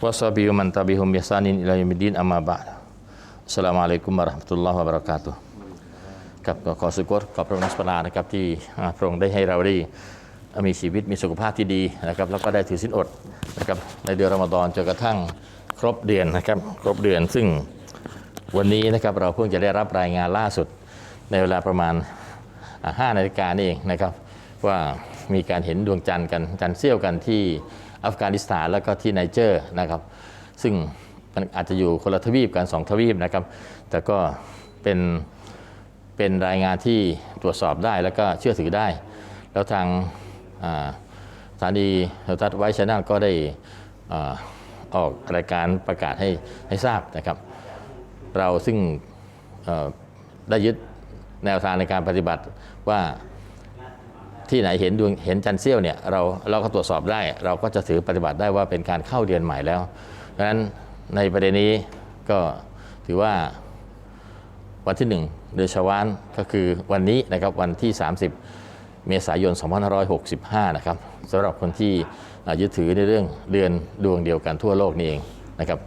wasabi man tabi'hum bisanin ila yaumiddin amma ba'd. Assalamualaikum warahmatullahi wabarakatuh ครับก็ขอสุกรขอบพระคุณนักปรานะครับที่พระองค์ได้ให้เราได้มีชีวิตมีสุขภาพที่ดีนะครับแล้วก็ได้ถือศีลอดนะครับในเดือนรอมฎอนจนกระทั่งครบเดือนนะครับครบเดือนซึ่งวันนี้นะครับเราเพิ่งจะได้รับรายงานล่าสุดในเวลาประมาณอ่า5นาฬิกานี่เองนะครับว่ามีการเห็นดวงจันทร์กันจันทร์เสี้ยวกันที่ อัฟกานิสถานแล้วก็ที่ไนเจอร์นะครับซึ่งมันอาจจะอยู่คนละทวีปกันสองทวีปนะครับ แต่ก็เป็นเป็นรายงานที่ตรวจสอบได้แล้วก็เชื่อถือได้ แล้วทางสถานีโทรทัศน์ไวชแนลก็ได้อออกรายการประกาศให้ให้ทราบนะครับ เราซึ่งได้ยึดแนวทางในการปฏิบัติว่า ที่ไหนเห็นดวงเห็นจันทร์เสี้ยวเนี่ยเราเราก็ตรวจสอบได้ เราก็จะถือปฏิบัติได้ว่าเป็นการเข้าเดือนใหม่แล้วดังนั้นในประเด็นนี้ก็ถือว่าวันที่ 1 เดือนชวานก็คือวันนี้นะครับวันที่ 30 เมษายน 2565 นะครับสำหรับคนที่ยึดถือในเรื่องเดือนดวงเดียวกันทั่วโลกนี่เองนะครับ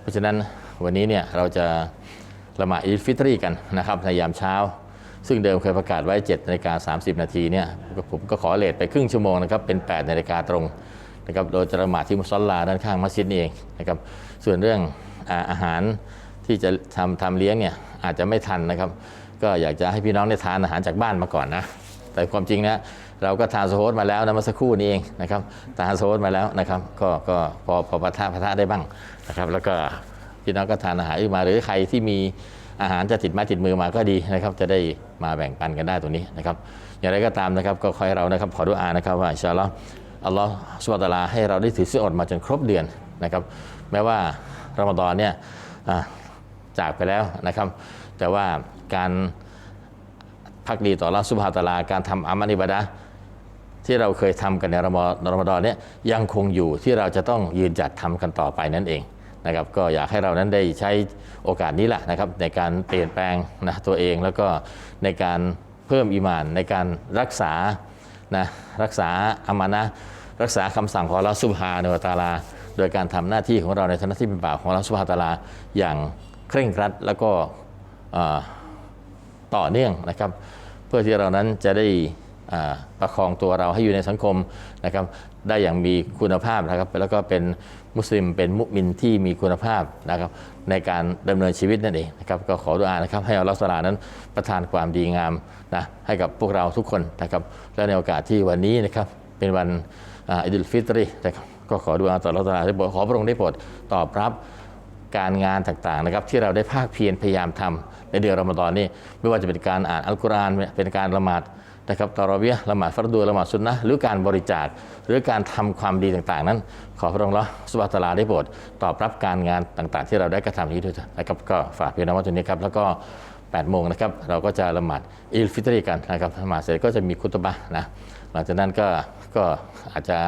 เพราะฉะนั้นวันนี้เนี่ยเราจะละหมาดอีฟิตรีกันนะครับในยามเช้า ซึ่งเดิมเคยประกาศไว้7นาฬิกา30 นาทีเนี่ยผมก็ขอเลทไปครึ่งชั่วโมงนะครับเป็น8นาฬิกาตรงนะครับโดยจะละหมาดที่มุสลลาด้านข้างมัสยิดนี่เองนะครับส่วนเรื่องอาอาหารที่จะทำทำเลี้ยงเนี่ยอาจจะไม่ทันนะครับ ก็อยากจะให้พี่น้องได้ทานอาหารจากบ้านมาก่อนนะแต่ความจริงนะเราก็ทานโซฮสมาแล้วนะเมื่อสักครู่นี้เองนะครับทานโซฮสมาแล้วนะครับ ก็ก็พอพอปะทะปะทะได้บ้างนะครับ แล้วก็พี่น้องก็ทานอาหารมาหรือใครที่มี อาหารจะติดไม้ติดมือมาก็ดีนะครับ จะได้มาแบ่งปันกันได้ตรงนี้นะครับ อย่างไรก็ตามนะครับก็ขอให้เรานะครับขอดุอานะครับว่าอินชาอัลลอฮ์อัลลอฮ์สุบตะอาลาให้เราได้ถือศีลอดมาจนครบเดือนนะครับ แม้ว่ารอมฎอนเนี่ยจากไปแล้วนะครับ แต่ว่าการพักดีต่ออัลลอฮ์สุบฮาตาลาการทำอามัลอิบาดะที่เราเคยทำกันในรอมฎอนรอมฎอนเนี่ยยังคงอยู่ที่เราจะต้องยืนจัดทำกันต่อไปนั่นเอง นะครับก็อยากให้เรานั้นได้ใช้โอกาสนี้แหละนะครับในการเปลี่ยนแปลงนะตัวเองแล้วก็ในการเพิ่มอีหมานในการรักษานะรักษาอามานะรักษาคำสั่งของอัลลอฮ์สุบฮานวตาลา โดยการทำหน้าที่ของเราในฐานะที่เป็นบ่าวของอัลลอฮ์สุบฮาตาลาอย่างเคร่งครัดแล้วก็ต่อเนื่องนะครับ เพื่อที่เรานั้นจะได้ ประคองตัวเราให้อยู่ในสังคมนะครับได้อย่างมีคุณภาพนะครับแล้วก็เป็นมุสลิมเป็นมุมินที่มีคุณภาพนะครับในการดำเนินชีวิตนั่นเองนะครับก็ขอดุอานะครับให้อัลลอฮฺสลานั้นประทานความดีงามนะให้กับพวกเราทุกคนนะครับและในโอกาสที่วันนี้นะครับเป็นวันอิดุลฟิตรีนะครับก็ขอดุอาต่ออัลลอฮฺสลาได้โปรดขอพระองค์ได้โปรดตอบรับ การงานต่างๆนะครับที่เราได้ภาคเพียรพยายามทำในเดือนรอมฎอนนี่ไม่ว่าจะเป็นการอ่านอัลกุรอานเป็นการละหมาดนะครับตารอเวียละหมาดฟัรดูละหมาดซุนนะหรือการบริจาคหรือการทำความดีต่างๆ นั้น ขอพระองค์ละสุบะตลาได้โปรดตอบรับการงานต่างๆ ที่เราได้กระทำนี้ด้วยนะครับก็ฝากพี่น้องไว้ตรงนี้ครับแล้วก็8โมงนะครับเราก็จะละหมาดอิลฟิตรีกันนะครับละหมาดเสร็จก็จะมีคุตบะนะหลังจากนั้นก็ก็อาจจะ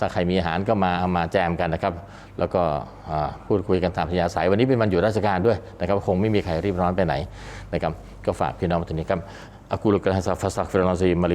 ถ้าใครมีอาหารก็มาเอามาแจมกันนะครับ แล้วก็พูดคุยกันตามพยาสายวันนี้เป็นวันอยู่ราชการด้วยนะครับคงไม่มีใครรีบร้อนไปไหนนะครับก็ฝากพี่น้องมาตรงนี้ครับอักูลุกะฮะซาฟัสตักฟิรุลลอฮซีมา